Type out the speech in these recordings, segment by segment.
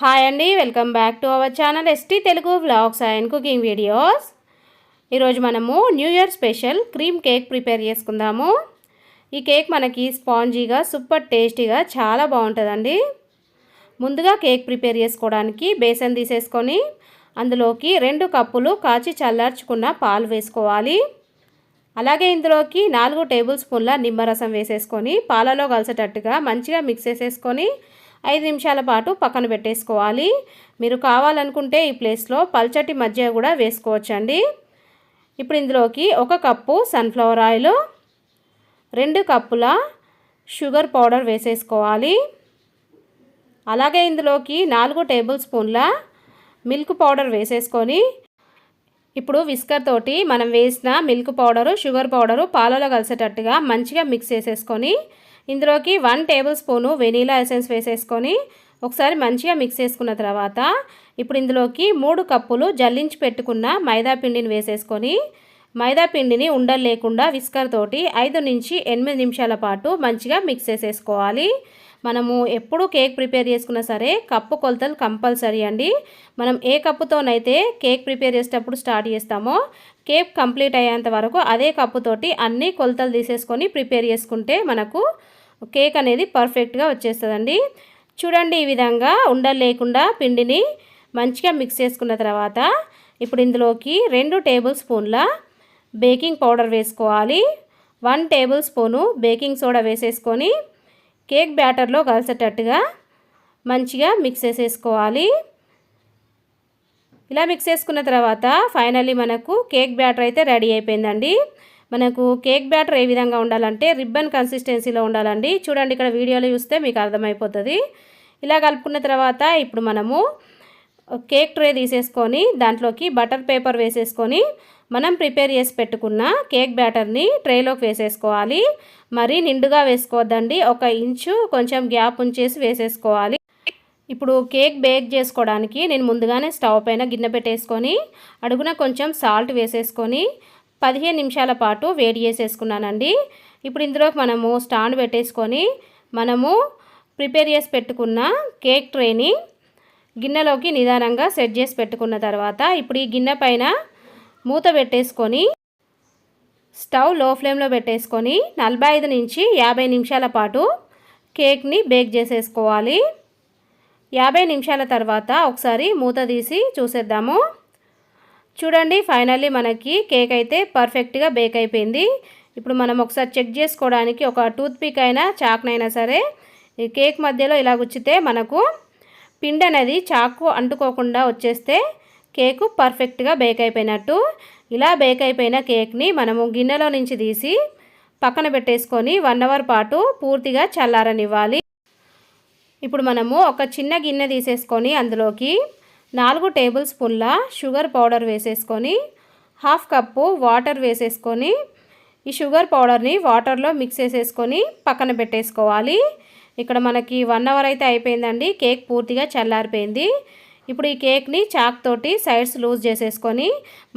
Hi అండి welcome back to our channel ST Telugu vlogs and cooking videos ఈరోజు మనము new year special cream cake prepare చేసుకుందాము. ఈ cake మనకి స్పాంజీగా super టేస్టీగా చాలా బాగుంటుందండి. ముందుగా కేక్ ప్రిపేర్ చేసుకోవడానికి బేసన్ తీసేసుకొని అందులోకి రెండు కప్పులు కాచి చల్లార్చుకున్న పాలు వేసుకోవాలి. అలాగే ఇందులోకి నాలుగు టేబుల్ స్పూన్ల నిమ్మరసం వేసేసుకొని పాలలో కలిసేటట్టుగా మంచిగా మిక్స్ చేసేసుకొని ఐదు నిమిషాల పాటు పక్కన పెట్టేసుకోవాలి. మీరు కావాలనుకుంటే ఈ ప్లేస్లో పల్చటి మధ్య కూడా వేసుకోవచ్చండి. ఇప్పుడు ఇందులోకి ఒక కప్పు సన్ఫ్లవర్ ఆయిల్ రెండు కప్పుల షుగర్ పౌడర్ వేసేసుకోవాలి. అలాగే ఇందులోకి నాలుగు టేబుల్ స్పూన్ల మిల్క్ పౌడర్ వేసేసుకొని ఇప్పుడు విస్కర్ తోటి మనం వేసిన మిల్క్ పౌడరు షుగర్ పౌడరు పాలలో కలిసేటట్టుగా మంచిగా మిక్స్ చేసేసుకొని ఇందులోకి one tablespoon vanilla essence వేసేసుకొని ఒకసారి మంచిగా మిక్స్ చేసుకున్న తర్వాత ఇప్పుడు ఇందులోకి మూడు కప్పులు జల్లించి పెట్టుకున్న మైదా పిండిని వేసేసుకొని మైదా పిండిని ఉండలు లేకుండా విస్కర్ తోటి ఐదు నుంచి ఎనిమిది నిమిషాల పాటు మంచిగా మిక్స్ చేసేసుకోవాలి. మనము ఎప్పుడు కేక్ ప్రిపేర్ చేసుకున్నా సరే కప్పు కొలతలు కంపల్సరీ అండి. మనం ఏ కప్పుతోనైతే కేక్ ప్రిపేర్ చేసేటప్పుడు స్టార్ట్ చేస్తామో కేక్ కంప్లీట్ అయ్యేంత వరకు అదే కప్పుతోటి అన్ని కొలతలు తీసేసుకొని ప్రిపేర్ చేసుకుంటే మనకు కేక్ అనేది పర్ఫెక్ట్గా వచ్చేస్తుందండి. చూడండి ఈ విధంగా ఉండలు లేకుండా పిండిని మంచిగా మిక్స్ చేసుకున్న తర్వాత ఇప్పుడు ఇందులోకి రెండు టేబుల్ స్పూన్ల బేకింగ్ పౌడర్ వేసుకోవాలి. One tablespoon baking soda వేసేసుకొని కేక్ బ్యాటర్లో కలిసేటట్టుగా మంచిగా మిక్స్ చేసేసుకోవాలి. ఇలా మిక్స్ చేసుకున్న తర్వాత ఫైనల్లీ మనకు కేక్ బ్యాటర్ అయితే రెడీ అయిపోయిందండి. మనకు కేక్ బ్యాటర్ ఏ విధంగా ఉండాలంటే రిబ్బన్ కన్సిస్టెన్సీలో ఉండాలండి. చూడండి ఇక్కడ వీడియోలో చూస్తే మీకు అర్థమైపోతుంది. ఇలా కలుపుకున్న తర్వాత ఇప్పుడు మనము కేక్ ట్రే తీసేసుకొని దాంట్లోకి బటర్ పేపర్ వేసేసుకొని మనం ప్రిపేర్ చేసి పెట్టుకున్న కేక్ బ్యాటర్ని ట్రేలోకి వేసేసుకోవాలి. మరీ నిండుగా వేసుకోవద్దండి. ఒక ఇంచు కొంచెం గ్యాప్ ఉంచేసి వేసేసుకోవాలి. ఇప్పుడు కేక్ బేక్ చేసుకోవడానికి నేను ముందుగానే స్టవ్ పైన గిన్నె పెట్టేసుకొని అడుగున కొంచెం సాల్ట్ వేసేసుకొని పదిహేను నిమిషాల పాటు వేడి చేసేసుకున్నానండి. ఇప్పుడు ఇందులోకి మనము స్టాండ్ పెట్టేసుకొని మనము ప్రిపేర్ చేసి పెట్టుకున్న కేక్ ట్రేని గిన్నెలోకి నిదానంగా సెట్ చేసి పెట్టుకున్న తర్వాత ఇప్పుడు ఈ గిన్నె పైన మూత పెట్టేసుకొని స్టవ్లో ఫ్లేమ్లో పెట్టేసుకొని నలభై ఐదు నుంచి యాభై నిమిషాల పాటు కేక్ని బేక్ చేసేసుకోవాలి. యాభై నిమిషాల తర్వాత ఒకసారి మూత తీసి చూసేద్దాము. చూడండి ఫైనల్లీ మనకి కేక్ అయితే పర్ఫెక్ట్గా బేక్ అయిపోయింది. ఇప్పుడు మనం ఒకసారి చెక్ చేసుకోవడానికి ఒక టూత్పిక్ అయినా చాక్నైనా సరే ఈ కేక్ మధ్యలో ఇలా గుచ్చితే మనకు పిండి అనేది చాకు అంటుకోకుండా వచ్చేస్తే కేకు పర్ఫెక్ట్గా బేక్ అయిపోయినట్టు. ఇలా బేక్ అయిపోయిన కేక్ని మనము గిన్నెలో నుంచి తీసి పక్కన పెట్టేసుకొని వన్ అవర్ పాటు పూర్తిగా చల్లారనివ్వాలి. ఇప్పుడు మనము ఒక చిన్న గిన్నె తీసేసుకొని అందులోకి నాలుగు టేబుల్ స్పూన్ల షుగర్ పౌడర్ వేసేసుకొని హాఫ్ కప్పు వాటర్ వేసేసుకొని ఈ షుగర్ పౌడర్ని వాటర్లో మిక్స్ చేసేసుకొని పక్కన పెట్టేసుకోవాలి. ఇక్కడ మనకి వన్ అవర్ అయితే అయిపోయిందండి కేక్ పూర్తిగా చల్లారిపోయింది. ఇప్పుడు ఈ కేక్ని చాక్ తోటి సైడ్స్ లూజ్ చేసేసుకొని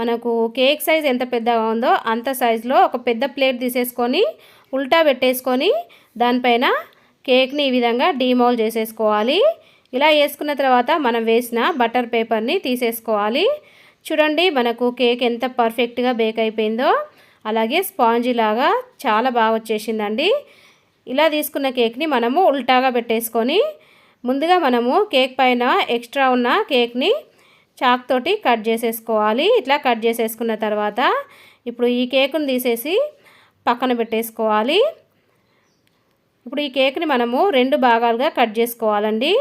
మనకు కేక్ సైజ్ ఎంత పెద్దగా ఉందో అంత సైజులో ఒక పెద్ద ప్లేట్ తీసేసుకొని ఉల్టా పెట్టేసుకొని దానిపైన కేక్ని ఈ విధంగా డీమౌల్ చేసేసుకోవాలి. ఇలా వేసుకున్న తర్వాత మనం వేసిన బటర్ పేపర్ని తీసేసుకోవాలి. చూడండి మనకు కేక్ ఎంత పర్ఫెక్ట్గా బేక్ అయిపోయిందో అలాగే స్పాంజీ లాగా చాలా బాగా వచ్చేసిందండి. ఇలా తీసుకున్న కేక్ని మనము ఉల్టాగా పెట్టేసుకొని ముందుగా మనము కేక్ పైన ఎక్స్ట్రా ఉన్న కేక్ని చాక్ తోటి కట్ చేసేసుకోవాలి. ఇట్లా కట్ చేసేసుకున్న తర్వాత ఇప్పుడు ఈ కేకును తీసేసి పక్కన పెట్టేసుకోవాలి. ఇప్పుడు ఈ కేక్ని మనము రెండు భాగాలుగా కట్ చేసుకోవాలండి.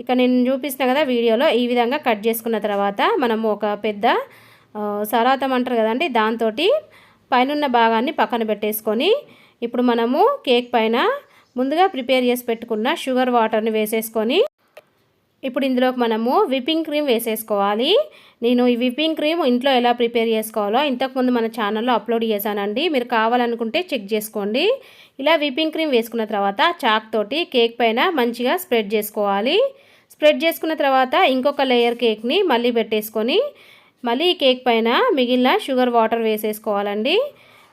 ఇక్కడ నేను చూపిస్తున్నా కదా వీడియోలో ఈ విధంగా కట్ చేసుకున్న తర్వాత మనము ఒక పెద్ద సరాతం అంటారు కదండి దాంతో పైన భాగాన్ని పక్కన పెట్టేసుకొని ఇప్పుడు మనము కేక్ పైన ముందుగా ప్రిపేర్ చేసి పెట్టుకున్న షుగర్ వాటర్ని వేసేసుకొని ఇప్పుడు ఇందులోకి మనము విప్పింగ్ క్రీమ్ వేసేసుకోవాలి. నేను ఈ విప్పింగ్ క్రీమ్ ఇంట్లో ఎలా ప్రిపేర్ చేసుకోవాలో ఇంతకుముందు మన ఛానల్లో అప్లోడ్ చేశానండి. మీరు కావాలనుకుంటే చెక్ చేసుకోండి. ఇలా విప్పింగ్ క్రీమ్ వేసుకున్న తర్వాత చాక్ తోటి కేక్ పైన మంచిగా స్ప్రెడ్ చేసుకోవాలి. స్ప్రెడ్ చేసుకున్న తర్వాత ఇంకొక లేయర్ కేక్ని మళ్ళీ పెట్టేసుకొని మళ్ళీ ఈ కేక్ పైన మిగిలిన షుగర్ వాటర్ వేసేసుకోవాలండి.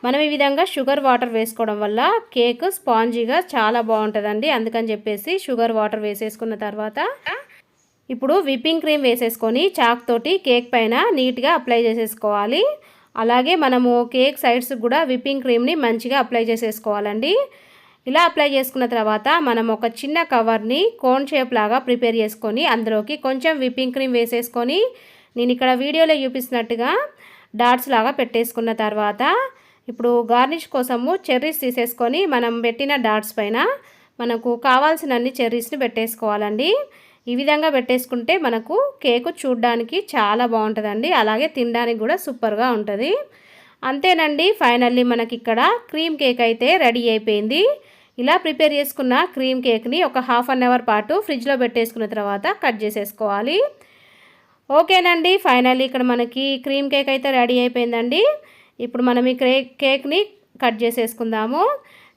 మనం ఈ విధంగా షుగర్ వాటర్ వేసుకోవడం వల్ల కేక్ స్పాంజీగా చాలా బాగుంటుందండి. అందుకని చెప్పేసి షుగర్ వాటర్ వేసేసుకున్న తర్వాత ఇప్పుడు విప్పింగ్ క్రీమ్ వేసేసుకొని చాక్ తోటి కేక్ పైన నీట్గా అప్లై చేసేసుకోవాలి. అలాగే మనము కేక్ సైడ్స్ కూడా విప్పింగ్ క్రీమ్ని మంచిగా అప్లై చేసేసుకోవాలండి. ఇలా అప్లై చేసుకున్న తర్వాత మనం ఒక చిన్న కవర్ని కోన్ షేప్ లాగా ప్రిపేర్ చేసుకొని అందులోకి కొంచెం విప్పింగ్ క్రీమ్ వేసేసుకొని నేను ఇక్కడ వీడియోలో చూపిస్తున్నట్టుగా డాట్స్ లాగా పెట్టేసుకున్న తర్వాత ఇప్పుడు గార్నిష్ కోసము చెర్రీస్ తీసేసుకొని మనం పెట్టిన డాట్స్ పైన మనకు కావాల్సినన్ని చెర్రీస్ని పెట్టేసుకోవాలండి. ఈ విధంగా పెట్టేసుకుంటే మనకు కేకు చూడ్డానికి చాలా బాగుంటుందండి. అలాగే తినడానికి కూడా సూపర్గా ఉంటుంది. అంతేనండి ఫైనల్లీ మనకి ఇక్కడ క్రీమ్ కేక్ అయితే రెడీ అయిపోయింది. ఇలా ప్రిపేర్ చేసుకున్న క్రీమ్ కేక్ని ఒక హాఫ్ అన్ అవర్ పాటు ఫ్రిడ్జ్లో పెట్టేసుకున్న తర్వాత కట్ చేసేసుకోవాలి. ఓకేనండి ఫైనల్లీ ఇక్కడ మనకి క్రీమ్ కేక్ అయితే రెడీ అయిపోయిందండి. ఇప్పుడు మనం ఈ కేక్ని కట్ చేసేసుకుందాము.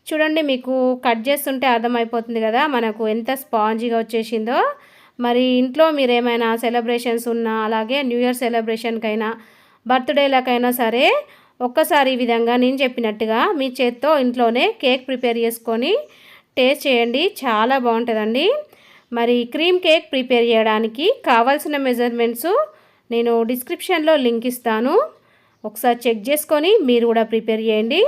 చూడండి మీకు కట్ చేస్తుంటే అర్థమైపోతుంది కదా మనకు ఎంత స్పాంజీగా వచ్చేసిందో. మరి ఇంట్లో మీరు ఏమైనా సెలబ్రేషన్స్ ఉన్నా అలాగే న్యూ ఇయర్ సెలబ్రేషన్కైనా బర్త్డేలకైనా సరే ఒక్కసారి ఈ విధంగా నేను చెప్పినట్టుగా మీ చేత్తో ఇంట్లోనే కేక్ ప్రిపేర్ చేసుకొని టేస్ట్ చేయండి. చాలా బాగుంటుందండి. మరి క్రీమ్ కేక్ ప్రిపేర్ చేయడానికి కావాల్సిన మెజర్మెంట్స్ నేను డిస్క్రిప్షన్లో లింక్ ఇస్తాను. ఒకసారి చెక్ చేసుకొని మీరు కూడా ప్రిపేర్ చేయండి.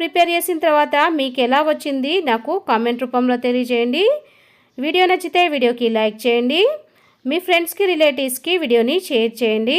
ప్రిపేర్ చేసిన తర్వాత మీకు ఎలా వచ్చింది నాకు కామెంట్ రూపంలో తెలియజేయండి. వీడియో నచ్చితే వీడియోకి లైక్ చేయండి. మీ ఫ్రెండ్స్కి రిలేటివ్స్కి వీడియోని షేర్ చేయండి.